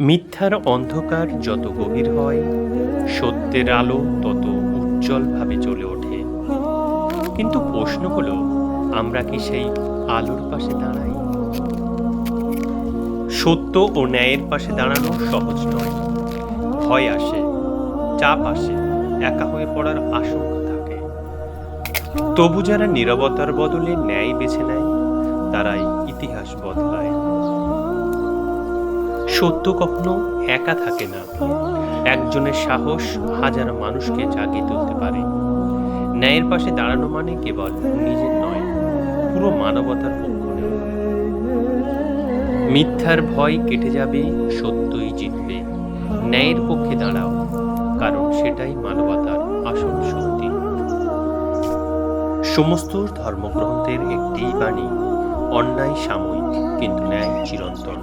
মিথ্যার অন্ধকার যত গভীর হয়, সত্যের আলো তত উজ্জ্বলভাবে চলে ওঠে। কিন্তু প্রশ্ন হলো, আমরা কি সেই আলোর পাশে দাঁড়াই? সত্য ও ন্যায়ের পাশে দাঁড়ানো সহজ নয়। ভয় আসে, চাপ আসে, একা হয়ে পড়ার আশঙ্কা থাকে। তবু যারা নীরবতার বদলে ন্যায় বেছে নেয়, তারাই ইতিহাস বদলায়। সত্য কখনো একা থাকে না। একজনের সাহস হাজার মানুষকে জাগিয়ে তুলতে পারে। ন্যায়ের পাশে দাঁড়ানো মানে কেবল নিজের নয়, পুরো মানবতার পক্ষ মিথ্যার ভয় কেটে যাবে, সত্যই জিতবে। ন্যায়ের পক্ষে দাঁড়াও, কারণ সেটাই মানবতার আসল শক্তি। সমস্ত ধর্মগ্রন্থের একটি বাণী, অন্যায় সাময়িক, কিন্তু ন্যায় চিরন্তন।